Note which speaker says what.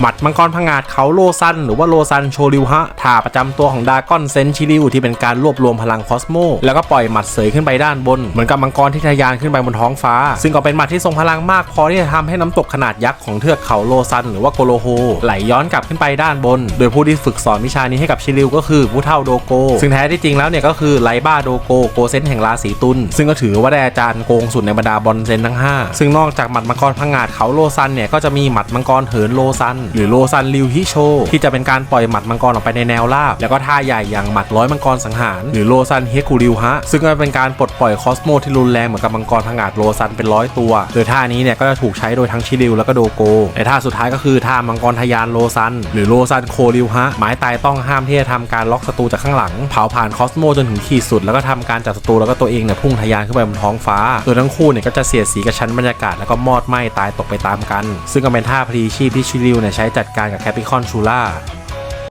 Speaker 1: หมัดมังกรพังงาดเขาโลซัน หรือว่าโลซันโชริวฮะท่าประจำตัวของดากอนเซนชิริวที่เป็นการรวบรวมพลังคอสโม แล้วก็ปล่อยหมัดเสยขึ้นไปด้านบน เหมือนกับมังกรที่ทะยานขึ้นไปบนท้องฟ้า ซึ่งก็เป็นหมัดที่ทรงพลังมากพอที่จะทำให้น้ำตกขนาดยักษ์ของเทือกเขาโลซัน หรือว่าโกโลโฮไหลย้อนกลับขึ้นไปด้านบน โดยผู้ที่ฝึกสอนวิชานี้ให้กับชิริวก็คือผู้เท่าโดโก ซึ่งแท้ที่จริงแล้วเนี่ยก็คือไลบ้าโดโกโกเซนแห่งราศีตุลซึ่งก็ถือว่าได้อาจารย์โกงสุดในบรรดาบอลเซนทั้ง 5 ซึ่งนอกจากหมัดมังกรพังงาดเขาโลซันเนี่ยก็จะมีหมัดมังกรเหินโลซันหรือโลซันริวฮิโช ที่จะเป็นการปล่อยหมัดมังกรออกไปในแนวราบ แล้วก็ท่าใหญ่อย่างหมัดร้อยมังกรสังหาร หรือโลซันเฮกูริวฮะ ซึ่งก็เป็นการปลดปล่อยคอสโมที่รุนแรงเหมือนกับมังกรพังงาดโลซันเป็นร้อยตัว โดยท่านี้เนี่ยก็จะถูกใช้โดยทั้งชิริวแล้วก็โดโกในท่าสุดท้ายก็คือท่ามังกรทะยานโลซัน หรือโลซันโคริวฮะหมายตายต้องห้ามที่จะทำการล็อกศัตรูจากข้างหลัง เผาผ่านคอสโมจนถึงขีดสุด แล้วก็ทำการจับศัตรูแล้วก็ตัวเองเนี่ยพุ่งทะยานขึ้นไปบนท้องฟ้าโดยทั้งคู่เนี่ยก็จะเสียดสีกับชั้นบรรยากาศแล้วก็มอดไหม้ตายตกไปตามกัน ซึ่งก็เป็นท่าพลีชีพที่ชิริวเนี่ยใช้จัดการกับแคปิคอนชูล่า